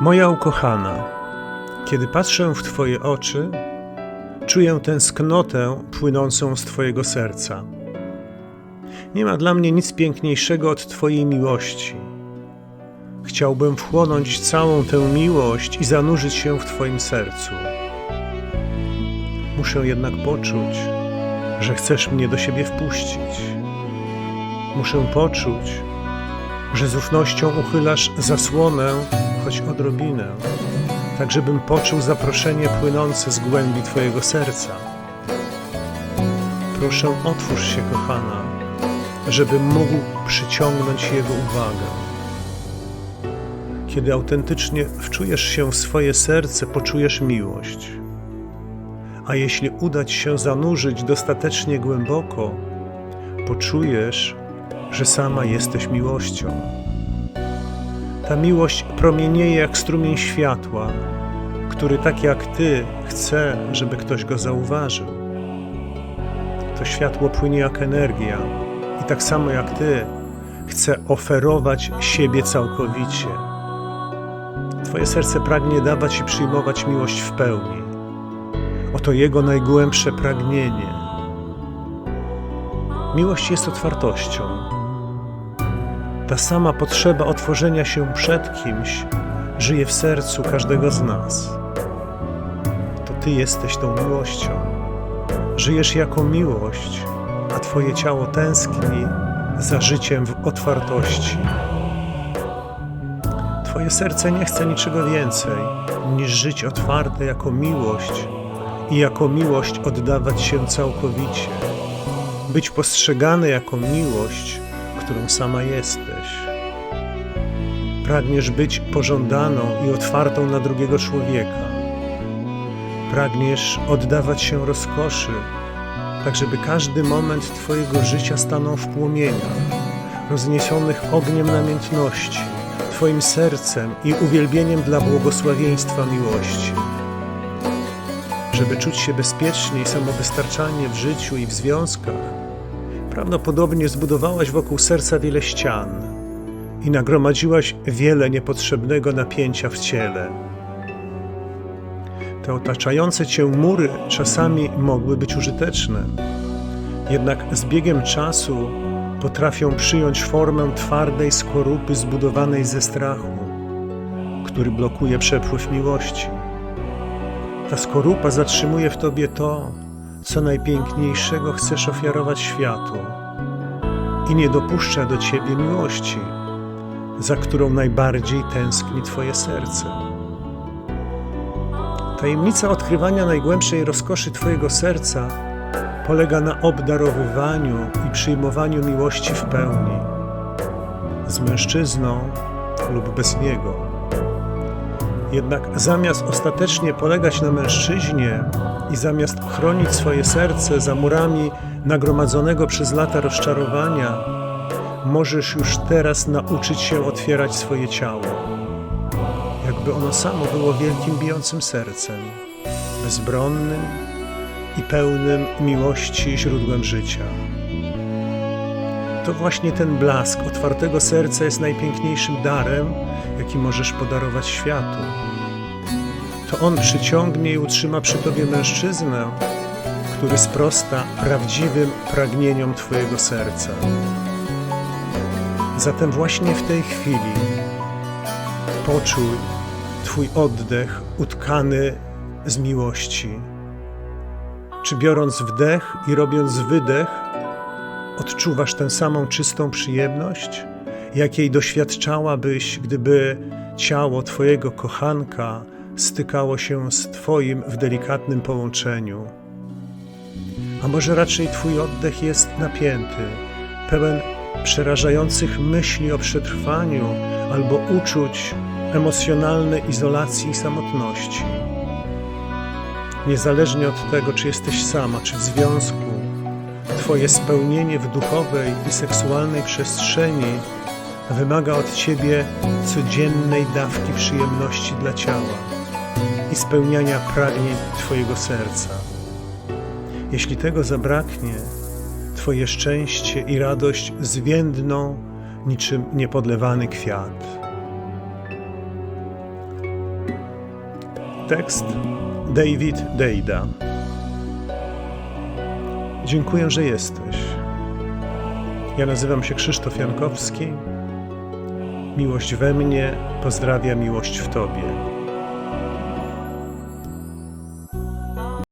Moja ukochana, kiedy patrzę w Twoje oczy, czuję tęsknotę płynącą z Twojego serca. Nie ma dla mnie nic piękniejszego od Twojej miłości. Chciałbym wchłonąć całą tę miłość i zanurzyć się w Twoim sercu. Muszę jednak poczuć, że chcesz mnie do siebie wpuścić. Muszę poczuć, że z ufnością uchylasz zasłonę, choć odrobinę, tak żebym poczuł zaproszenie płynące z głębi Twojego serca. Proszę, otwórz się, kochana, żebym mógł przyciągnąć Jego uwagę. Kiedy autentycznie wczujesz się w swoje serce, poczujesz miłość. A jeśli uda Ci się zanurzyć dostatecznie głęboko, poczujesz, że sama jesteś miłością. Ta miłość promienieje jak strumień światła, który tak jak Ty chce, żeby ktoś go zauważył. To światło płynie jak energia i tak samo jak Ty chce oferować siebie całkowicie. Twoje serce pragnie dawać i przyjmować miłość w pełni. Oto Jego najgłębsze pragnienie. Miłość jest otwartością. Ta sama potrzeba otworzenia się przed kimś żyje w sercu każdego z nas. To Ty jesteś tą miłością. Żyjesz jako miłość, a Twoje ciało tęskni za życiem w otwartości. Twoje serce nie chce niczego więcej niż żyć otwarte jako miłość i jako miłość oddawać się całkowicie. Być postrzegane jako miłość, którą sama jesteś. Pragniesz być pożądaną i otwartą na drugiego człowieka. Pragniesz oddawać się rozkoszy, tak żeby każdy moment Twojego życia stanął w płomieniach, rozniesionych ogniem namiętności, Twoim sercem i uwielbieniem dla błogosławieństwa miłości. Żeby czuć się bezpiecznie i samowystarczalnie w życiu i w związkach, prawdopodobnie zbudowałaś wokół serca wiele ścian i nagromadziłaś wiele niepotrzebnego napięcia w ciele. Te otaczające cię mury czasami mogły być użyteczne, jednak z biegiem czasu potrafią przyjąć formę twardej skorupy zbudowanej ze strachu, który blokuje przepływ miłości. Ta skorupa zatrzymuje w tobie to, co najpiękniejszego chcesz ofiarować światu i nie dopuszcza do ciebie miłości, za którą najbardziej tęskni twoje serce. Tajemnica odkrywania najgłębszej rozkoszy twojego serca polega na obdarowywaniu i przyjmowaniu miłości w pełni, z mężczyzną lub bez niego. Jednak zamiast ostatecznie polegać na mężczyźnie i zamiast chronić swoje serce za murami nagromadzonego przez lata rozczarowania, możesz już teraz nauczyć się otwierać swoje ciało, jakby ono samo było wielkim bijącym sercem, bezbronnym i pełnym miłości źródłem życia. To właśnie ten blask otwartego serca jest najpiękniejszym darem, jaki możesz podarować światu. To on przyciągnie i utrzyma przy tobie mężczyznę, który sprosta prawdziwym pragnieniom Twojego serca. Zatem właśnie w tej chwili poczuj Twój oddech utkany z miłości. Czy biorąc wdech i robiąc wydech, odczuwasz tę samą czystą przyjemność, jakiej doświadczałabyś, gdyby ciało Twojego kochanka stykało się z Twoim w delikatnym połączeniu? A może raczej Twój oddech jest napięty, pełen przerażających myśli o przetrwaniu albo uczuć emocjonalnej izolacji i samotności. Niezależnie od tego, czy jesteś sama, czy w związku, Twoje spełnienie w duchowej i seksualnej przestrzeni wymaga od Ciebie codziennej dawki przyjemności dla ciała i spełniania pragnień Twojego serca. Jeśli tego zabraknie, Twoje szczęście i radość zwiędną niczym niepodlewany kwiat. Tekst David Dejda. Dziękuję, że jesteś. Ja nazywam się Krzysztof Jankowski. Miłość we mnie pozdrawia miłość w Tobie.